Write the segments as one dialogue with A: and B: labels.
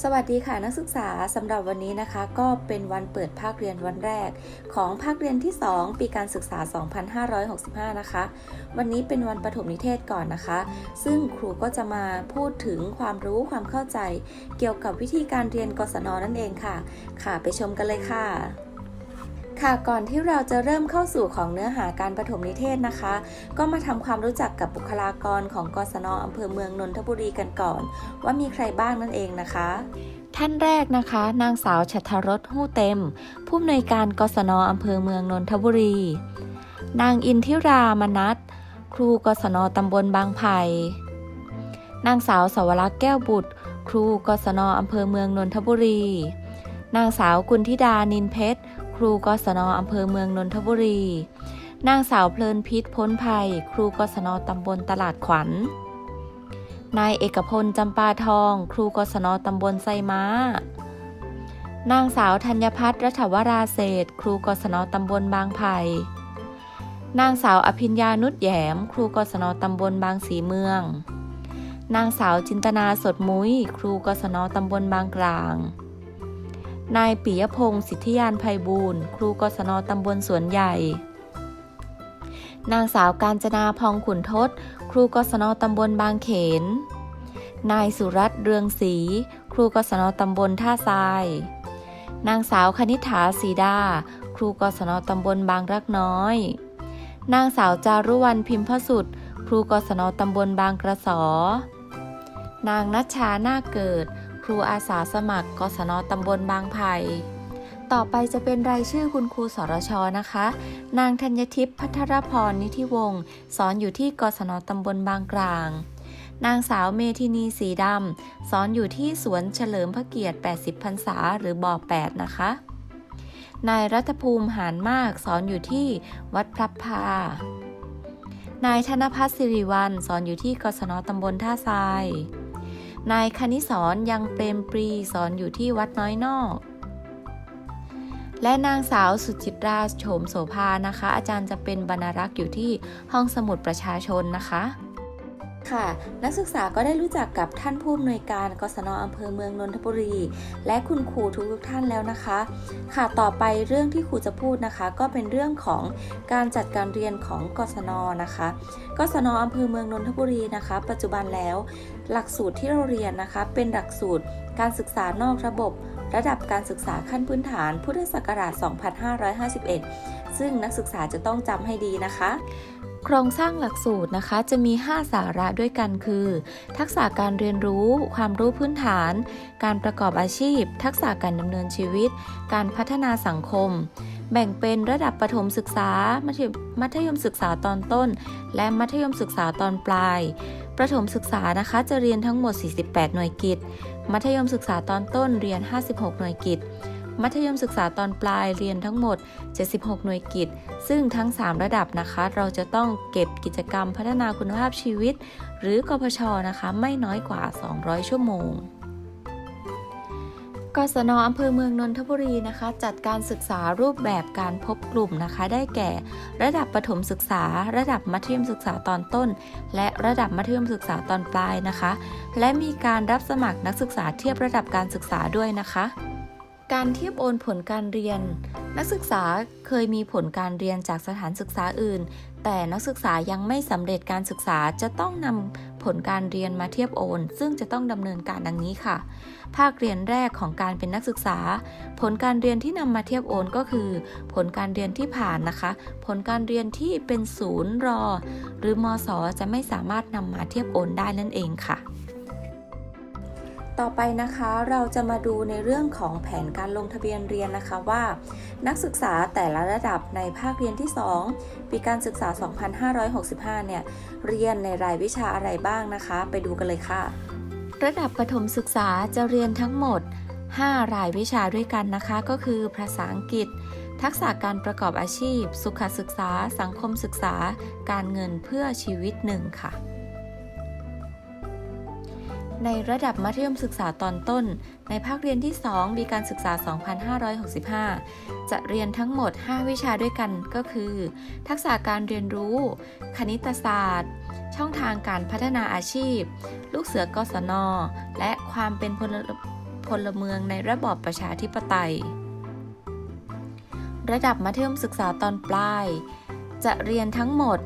A: สวัสดีค่ะนักศึกษาสำหรับวันนี้นะคะ ก็เป็นวันเปิดภาคเรียนวันแรก ของภาคเรียนที่ 2 ปีการศึกษา 2565 นะคะ วันนี้เป็นวันประถมนิเทศก่อนนะคะ ซึ่งครูก็จะมาพูดถึงความรู้ความเข้าใจ เกี่ยวกับวิธีการเรียนกศนนั่นเองค่ะ ค่ะไปชมกันเลยค่ะ ค่ะก่อนที่เราจะเริ่มเข้าสู่ของเนื้อหาการประถมนิเทศนะคะ ก็มาทำความรู้จักกับบุคลากรของกศนอำเภอเมืองนนทบุรีกันก่อน ว่ามีใครบ้างนั่นเองนะคะ ท่านแรกนะคะ นางสาวชัทรสหู้เต็ม ผู้อำนวยการกศนอำเภอเมืองนนทบุรี นางอินทิรามนัทครูกศนตำบลบางไผ่นางสาวสวรักษ์แก้วบุตร ครูกศนอำเภอเมืองนนทบุรี นางสาวกุลธิดานินเพชร ครูกศนอำเภอเมืองนนทบุรี นางสาวเพลินพิษพ้นภัย ครูกศนตำบลตลาดขวัญ นายเอกพลจำปาทอง ครูกศนตำบลไซม้า นางสาวธัญพัฒน์รัฐวราเศษ ครูกศนตำบลบางไผ่นางสาวอภิญญานุชแยม ครูกศนตำบลบางสีเมือง นางสาวจินตนาสดมุ้ย ครูกศนตำบลบางกลาง นายปิยพงศ์สิทธิยานภัยบูรณ์ครูกศนตำบลสวนใหญ่ นางสาวการจนาพองขุนทศ ครูกศนตำบลบางเขน นายสุรัตน์เรืองศรีครูกศนตำบลท่าทราย นางสาวคณิษฐาสีดา ครูกศนตำบลบางรักน้อย นางสาวจารุวรรณพิมพสุดครูกศนตำบลบางกระสอ นางนัชชาหน้าเกิด ครูอาสาสมัครกศนตำบลบางไผ่ต่อไปจะเป็นรายชื่อคุณครูสรชนะคะ นางธัญทิพย์พัทรพรนิธิวงศ์สอนอยู่ที่กศนตำบลบางกลาง นางสาวเมธินีสีดำสอนอยู่ที่สวนเฉลิมพระเกียรติ 80พรรษาหรือบ่อ8นะคะ นายรัฐภูมิหานมากสอนอยู่ที่วัดพระพานายธนพัฒน์สิริวัลสอนอยู่ที่กศนตำบลท่าทราย นายคณิสรยังเปรมปรีสอนอยู่ที่วัดน้อยนอก และนางสาวสุจิตราโฉมโสภานะคะ อาจารย์จะเป็นบรรณรักษ์อยู่ที่ห้องสมุดประชาชนนะคะ ค่ะ นักศึกษาก็ได้รู้จักกับท่านผู้อำนวยการกศนอำเภอเมืองนนทบุรี และคุณครูทุกท่านแล้วนะคะ ค่ะต่อไปเรื่องที่ครูจะพูดนะคะ ก็เป็นเรื่องของการจัดการเรียนของกศนนะคะกศนอำเภอเมืองนนทบุรีนะคะ ปัจจุบันแล้ว หลักสูตรที่เราเรียนนะคะ เป็นหลักสูตรการศึกษานอกระบบ ระดับการศึกษาขั้นพื้นฐาน พุทธศักราช 2551 ซึ่งนักศึกษาจะต้องจำให้ดีนะคะ โครงสร้างหลักสูตรนะคะจะมี 5 สาระด้วยกันคือ ทักษะการเรียนรู้ ความรู้พื้นฐาน การประกอบอาชีพ ทักษะการดำเนินชีวิต การพัฒนาสังคม แบ่งเป็นระดับประถมศึกษา มัธยมศึกษาตอนต้น และมัธยมศึกษาตอนปลาย ประถมศึกษานะคะจะเรียนทั้งหมด 48 หน่วยกิต มัธยมศึกษาตอนต้นเรียน 56 หน่วยกิต มัธยมศึกษาตอนปลายเรียนทั้งหมด 76 หน่วยกิตซึ่งทั้ง 3 ระดับนะคะ เราจะต้องเก็บกิจกรรมพัฒนาคุณภาพชีวิต หรือกพชนะคะ ไม่น้อยกว่า 200 ชั่วโมงกศนอำเภอเมืองนนทบุรีนะคะ จัดการศึกษารูปแบบการพบกลุ่มนะคะ ได้แก่ ระดับประถมศึกษา ระดับมัธยมศึกษาตอนต้น และระดับมัธยมศึกษาตอนปลายนะคะ และมีการรับสมัครนักศึกษาเทียบระดับการศึกษาด้วยนะคะ การเทียบโอนผลการเรียน นักศึกษาเคยมีผลการเรียนจากสถานศึกษาอื่น แต่นักศึกษายังไม่สำเร็จการศึกษาจะต้องนำผลการเรียนมาเทียบโอน ซึ่งจะต้องดำเนินการดังนี้ค่ะ ภาคเรียนแรกของการเป็นนักศึกษา ผลการเรียนที่นำมาเทียบโอนก็คือ ผลการเรียนที่ผ่านนะคะ ผลการเรียนที่เป็นศูนย์รอ หรือมศจะไม่สามารถนำมาเทียบโอนได้นั่นเองค่ะ ต่อไปนะคะเราจะมาดูในเรื่องของแผนการลงทะเบียนเรียนนะคะว่า นักศึกษาแต่ละระดับในภาคเรียนที่ 2 ปีการศึกษา 2565 เนี่ย เรียนในรายวิชาอะไรบ้างนะคะ ไปดูกันเลยค่ะ ระดับประถมศึกษาจะเรียนทั้งหมด 5 รายวิชาด้วยกันนะคะ ก็คือภาษาอังกฤษ ทักษะการประกอบอาชีพ สุขศึกษา สังคมศึกษา การเงินเพื่อชีวิตหนึ่งค่ะ ในระดับมัธยมศึกษาตอนต้น ในภาคเรียนที่2ปีการศึกษา 2565 จะเรียนทั้งหมด 5 วิชาด้วยกันก็คือ ทักษะการเรียนรู้ คณิตศาสตร์ ช่องทางการพัฒนาอาชีพ ลูกเสือกศน และความเป็นพลพลเมืองในระบอบประชาธิปไตย ระดับมัธยมศึกษาตอนปลาย จะเรียนทั้งหมด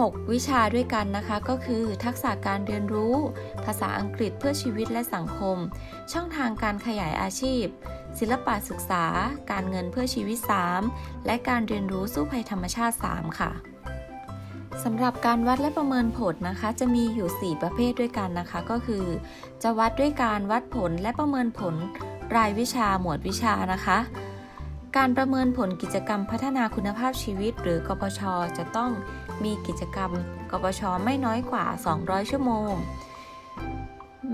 A: 6 วิชาด้วยกันนะคะ ก็คือทักษะการเรียนรู้ ภาษาอังกฤษเพื่อชีวิตและสังคม ช่องทางการขยายอาชีพ ศิลปะศึกษา การเงินเพื่อชีวิต 3 และการเรียนรู้สู้ภัยธรรมชาติ 3 ค่ะสำหรับการวัดและประเมินผลนะคะ จะมีอยู่ 4 ประเภทด้วยกันนะคะ ก็คือ จะวัดด้วยการวัดผลและประเมินผลรายวิชาหมวดวิชานะคะ การประเมินผลกิจกรรมพัฒนาคุณภาพชีวิต หรือกปชจะต้องมีกิจกรรมกปชไม่น้อยกว่า 200 ชั่วโมง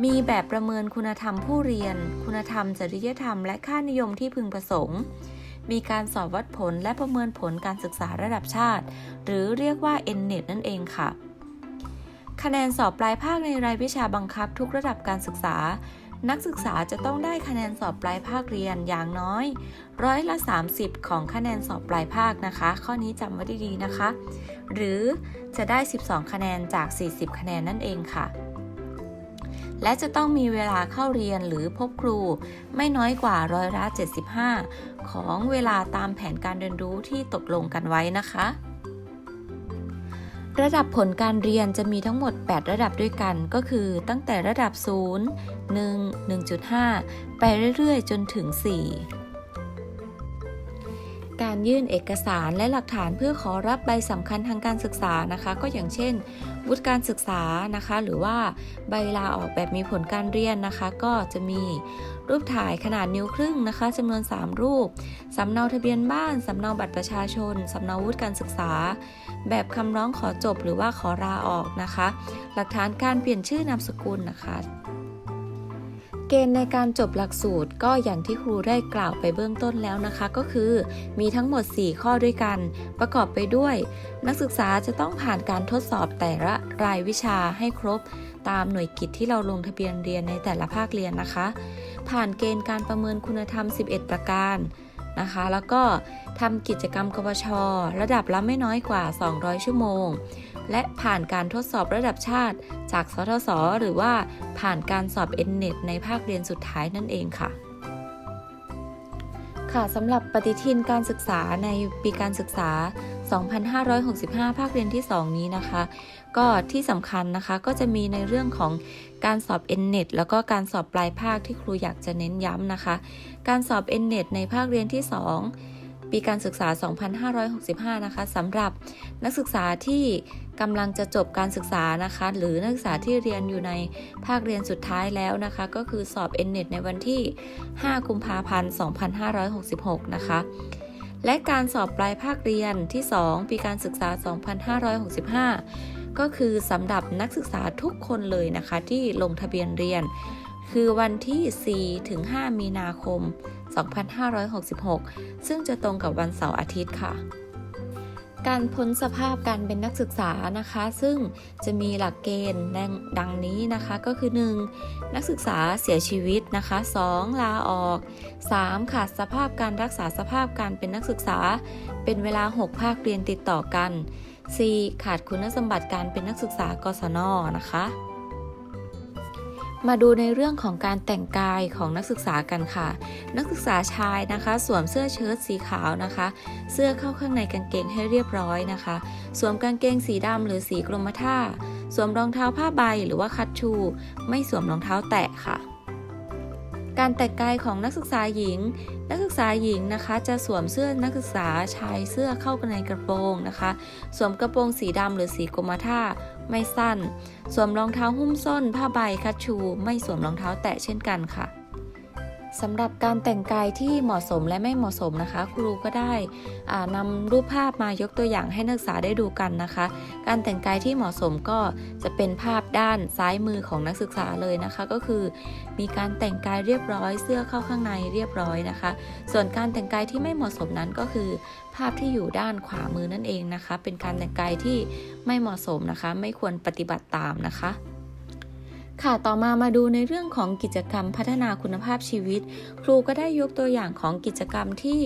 A: มีแบบประเมินคุณธรรมผู้เรียน คุณธรรมจริยธรรม และค่านิยมที่พึงประสงค์ มีการสอบวัดผลและประเมินผลการศึกษาระดับชาติ หรือเรียกว่า NNET นั่นเองค่ะ คะแนนสอบปลายภาคในรายวิชาบังคับทุกระดับการศึกษา นักศึกษาจะต้องได้คะแนนสอบปลายภาคเรียนอย่างน้อย ร้อยละ 30 ของคะแนนสอบปลายภาคนะคะ ข้อนี้จำไว้ดีๆนะคะ หรือจะได้ 12 คะแนนจาก 40 คะแนนนั่นเองค่ะ และจะต้องมีเวลาเข้าเรียนหรือพบครู ไม่น้อยกว่าร้อยละ 75 ของเวลาตามแผนการเรียนรู้ที่ตกลงกันไว้นะคะ ระดับผลการเรียนจะมีทั้งหมด 8 ระดับด้วยกัน ก็คือตั้งแต่ระดับ 0 1 1.5 ไปเรื่อยๆ จนถึง 4 การยื่นเอกสารและหลักฐานเพื่อขอรับใบสำคัญทางการศึกษานะคะ ก็อย่างเช่น วุฒิการศึกษานะคะ หรือว่าใบลาออกแบบมีผลการเรียนนะคะ ก็จะมีรูปถ่ายขนาดนิ้วครึ่งนะคะจำนวน 3 รูปสำเนาทะเบียนบ้านสำเนาบัตรประชาชนสำเนาวุฒิการศึกษา แบบคำร้องขอจบหรือว่าขอลาออกนะคะ หลักฐานการเปลี่ยนชื่อนามสกุลนะคะ เกณฑ์ในการจบหลักสูตรก็อย่างที่ครูได้กล่าวไปเบื้องต้นแล้วนะคะ ก็คือ มีทั้งหมด 4 ข้อด้วยกัน ประกอบไปด้วย นักศึกษาจะต้องผ่านการทดสอบแต่ละรายวิชาให้ครบ ตามหน่วยกิจที่เราลงทะเบียนเรียนในแต่ละภาคเรียนนะคะ ผ่านเกณฑ์การประเมินคุณธรรม 11 ประการนะคะ แล้วก็ทำกิจกรรมกปชระดับละไม่น้อยกว่า 200 ชั่วโมง และผ่านการทดสอบระดับชาติ จากสทศหรือว่าผ่านการสอบ NNET ในภาคเรียนสุดท้ายนั่นเองค่ะ ค่ะสำหรับปฏิทินการศึกษาในปีการศึกษา 2565 ภาคเรียนที่ 2 นี้นะคะ ก็ที่สำคัญนะคะก็จะมีในเรื่องของการสอบ NNET แล้วก็การสอบปลายภาคที่ครูอยากจะเน้นย้ำนะคะ การสอบ NNET ในภาคเรียนที่ 2 ปีการศึกษา 2565 นะคะสำหรับนักศึกษาที่กำลังจะจบการศึกษานะคะ หรือนักศึกษาที่เรียนอยู่ในภาคเรียนสุดท้ายแล้วนะคะ ก็คือสอบ NNET ในวันที่ 5 กุมภาพันธ์ 2566 นะคะ และการสอบปลายภาคเรียนที่ 2 ปีการศึกษา 2565 ก็คือสำหรับนักศึกษาทุกคนเลยนะคะที่ลงทะเบียนเรียน คือวันที่ 4 ถึง 5 มีนาคม 2566 ซึ่งจะตรงกับวันเสาร์อาทิตย์ค่ะ การพ้นสภาพการเป็นนักศึกษานะคะ ซึ่งจะมีหลักเกณฑ์ดังนี้นะคะก็คือ 1. นักศึกษาเสียชีวิตนะคะ 2. ลาออก 3. ขาดสภาพการรักษาสภาพการเป็นนักศึกษา เป็นเวลา 6 ภาคเรียนติดต่อกัน 4. ขาดคุณสมบัติการเป็นนักศึกษากศนนะคะ มาดูในเรื่องของการแต่งกายของนักศึกษากันค่ะ นักศึกษาชายนะคะ สวมเสื้อเชิ้ตสีขาวนะคะ เสื้อเข้าข้างในกางเกงให้เรียบร้อยนะคะ สวมกางเกงสีดำหรือสีกรมท่า สวมรองเท้าผ้าใบหรือว่าคัตชู ไม่สวมรองเท้าแตะค่ะ การแต่งกายของนักศึกษาหญิง นักศึกษาหญิงนะคะ จะสวมเสื้อนักศึกษาชายเสื้อเข้ากันในกระโปรงนะคะ สวมกระโปรงสีดำหรือสีกรมท่าไม่สั้น สวมรองเท้าหุ้มส้น ผ้าใบคัชชู ไม่สวมรองเท้าแตะเช่นกันค่ะ สำหรับการแต่งกายที่เหมาะสมและไม่เหมาะสมนะคะ ครูก็ได้นำรูปภาพมายกตัวอย่างให้นักศึกษาได้ดูกันนะคะ การแต่งกายที่เหมาะสมก็จะเป็นภาพด้านซ้ายมือของนักศึกษาเลยนะคะ ก็คือ มีการแต่งกายเรียบร้อย เสื้อเข้าข้างในเรียบร้อยนะคะ ส่วนการแต่งกายที่ไม่เหมาะสมนั้นก็คือ ภาพที่อยู่ด้านขวามือนั่นเองนะคะ เป็นการแต่งกายที่ไม่เหมาะสมนะคะ ไม่ควรปฏิบัติตามนะคะ ค่ะต่อมามาดูในเรื่องของกิจกรรมพัฒนาคุณภาพชีวิต ครูก็ได้ยกตัวอย่างของกิจกรรมที่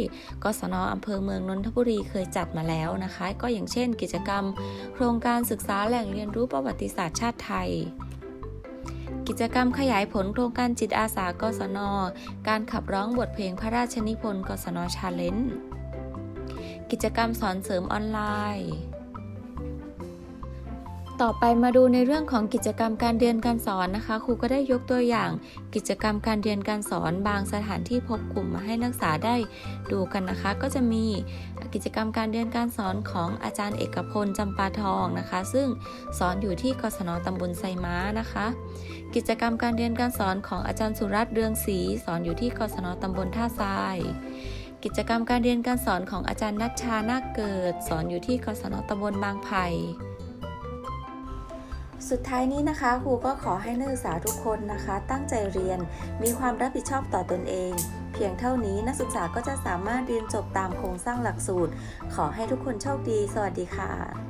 A: กศนอำเภอเมืองนนทบุรีเคยจัดมาแล้วนะคะ ก็อย่างเช่น กิจกรรม โครงการศึกษาแหล่งเรียนรู้ประวัติศาสตร์ชาติไทย กิจกรรมขยายผลโครงการจิตอาสากศน การขับร้องบทเพลงพระราชนิพนธ์กศนชาเลนจ์กิจกรรมสอนเสริมออนไลน์ ต่อไปมาดูในเรื่องของกิจกรรมการเรียนการสอนนะคะ ครูก็ได้ยกตัวอย่าง กิจกรรมการเรียนการสอนบางสถานที่พบกลุ่มมาให้นักศึกษาได้ดูกันนะคะ ก็จะมีกิจกรรมการเรียนการสอนของอาจารย์เอกพลจำปาทองนะคะ ซึ่งสอนอยู่ที่กศนตำบลไซม้านะคะ กิจกรรมการเรียนการสอนของอาจารย์สุรัตน์เรืองศรีสอนอยู่ที่กศนตำบลท่าทรายกิจกรรมการเรียนการสอนของอาจารย์นัชชานาคเกิด สอนอยู่ที่กศนตำบลบางไผ่ สุดท้ายนี้นะคะครูก็ขอให้นักศึกษาทุกคนนะคะ ตั้งใจเรียนมีความรับผิดชอบต่อตนเอง เพียงเท่านี้นักศึกษาก็จะสามารถเรียนจบตามโครงสร้างหลักสูตร ขอให้ทุกคนโชคดี สวัสดีค่ะ